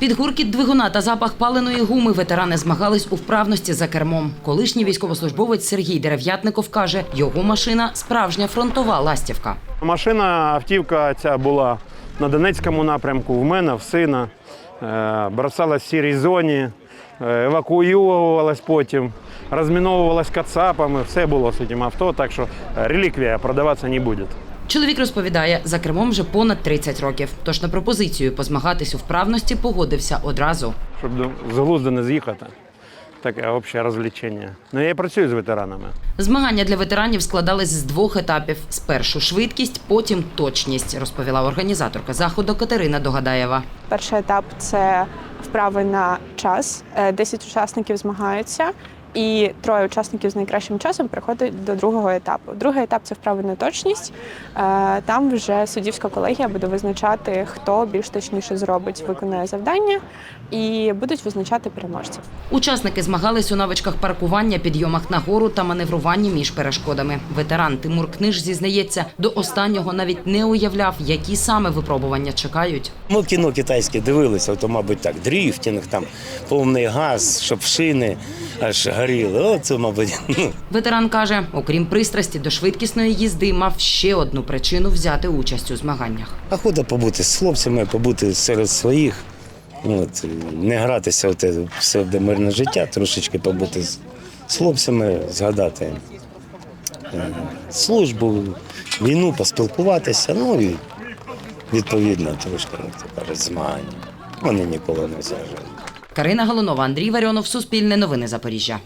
Під гуркіт двигуна та запах паленої гуми ветерани змагались у вправності за кермом. Колишній військовослужбовець Сергій Дерев'ятников каже, його машина справжня фронтова ластівка. Машина, автівка ця була на Донецькому напрямку, в мене, в сина. Е, Бросалась в сірій зоні, е, евакуювалась потім, розміновувалась кацапами, все було з цим авто, так що реліквія продаватися не буде. Чоловік розповідає, за кермом вже понад 30 років. Тож на пропозицію позмагатись у вправності погодився одразу. Щоб до- з глузду не з'їхати. Таке общее розвлечення. Ну я і працюю з ветеранами. Змагання для ветеранів складались з двох етапів: спершу швидкість, потім точність, розповіла організаторка заходу Катерина Догадаєва. Перший етап це вправи на час. Е, 10 учасників змагаються, і троє учасників з найкращим часом переходять до другого етапу. Другий етап це вправи на точність. Е, Там вже суддівська колегія буде визначати, хто більш точніше зробить, виконує завдання, і будуть визначати переможців. Учасники змагались у навичках паркування, підйомах на гору та маневруванні між перешкодами. Ветеран Тимур Книж зізнається, до останнього навіть не уявляв, які саме випробування чекають. Ми в кіно китайське дивилися, то, мабуть, так, дріфтинг, там, повний газ, щоб шини аж горіли. Оце, мабуть, ну, Ветеран каже, окрім пристрасті до швидкісної їзди, мав ще одну причину взяти участь у змаганнях. охота побути з хлопцями, побути серед своїх. От, не гратися в те псевдомирне життя, трошечки побути з, з хлопцями, згадати е, службу, війну, поспілкуватися, ну і відповідно трошки, як то кажуть, змагання. Вони ніколи не зажили. Карина Галунова, Андрій Варіонов, Суспільне новини Запоріжжя.